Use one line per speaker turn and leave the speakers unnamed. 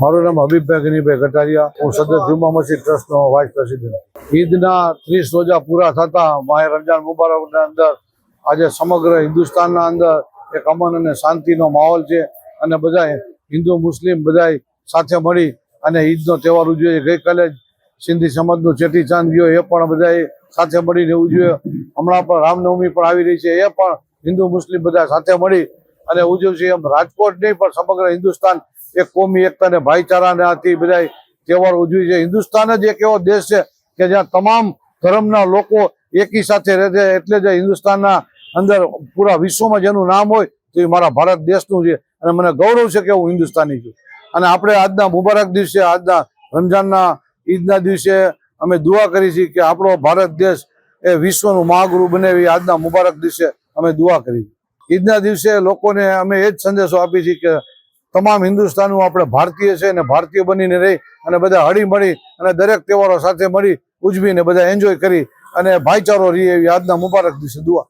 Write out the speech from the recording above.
મારું નામ હબીબભાઈ ગનીભાઈ કટારિયા હું સદર જુમા મસ્જિદ ટ્રસ્ટનો વાઇસ પ્રેસિડેન્ટ ઈદના ત્રીસ રોજા પૂરા થતા માહે રમજાન મુબારકના અંદર આજે સમગ્ર હિન્દુસ્તાનના અંદર એક અમન અને શાંતિનો માહોલ છે અને બધાએ હિન્દુ, મુસ્લિમ બધાએ સાથે મળી અને ઈદનો તહેવાર ઉજવે ગઈકાલે જ સિંધી સમાજનું ચેટીચાંદ ગયો, એ પણ બધાએ સાથે મળીને ઉજવ્યો. હમણાં પણ રામનવમી પણ આવી રહી છે, એ પણ હિન્દુ, મુસ્લિમ બધા સાથે મળી અને ઉજવશે એમ રાજકોટ નહીં, પણ સમગ્ર હિન્દુસ્તાન એક કોમી એકતા ને ભાઈચારાને આથી બધા તહેવાર ઉજવી છે. હિન્દુસ્તાન જ એક એવો દેશ છે કે જ્યાં તમામ ધર્મના લોકો એકી સાથે રહે છે. એટલે જ હિન્દુસ્તાનના અંદર પૂરા વિશ્વમાં જેનું નામ હોય તો એ મારા ભારત દેશનું છે. અને મને ગૌરવ છે કે હું હિન્દુસ્તાની છું. અને આપણે આજના મુબારક દિવસે, આજના રમઝાનના ઈદના દિવસે અમે દુઆ કરી છે કે આપણો ભારત દેશ એ વિશ્વનું મહાગુરુ બને એવી આજના મુબારક દિવસે અમે દુઆ કરી. ઈદના દિવસે લોકોને અમે એ જ સંદેશો આપી છીએ કે તમામ હિન્દુસ્તાનનું આપણે ભારતીય છે અને ભારતીય બનીને રહી અને બધા હળી મળી અને દરેક તહેવારો સાથે મળી, ઉજવીને બધા એન્જોય કરી અને ભાઈચારો રહી એવી આજના મુબારક દિવસે દુઆ.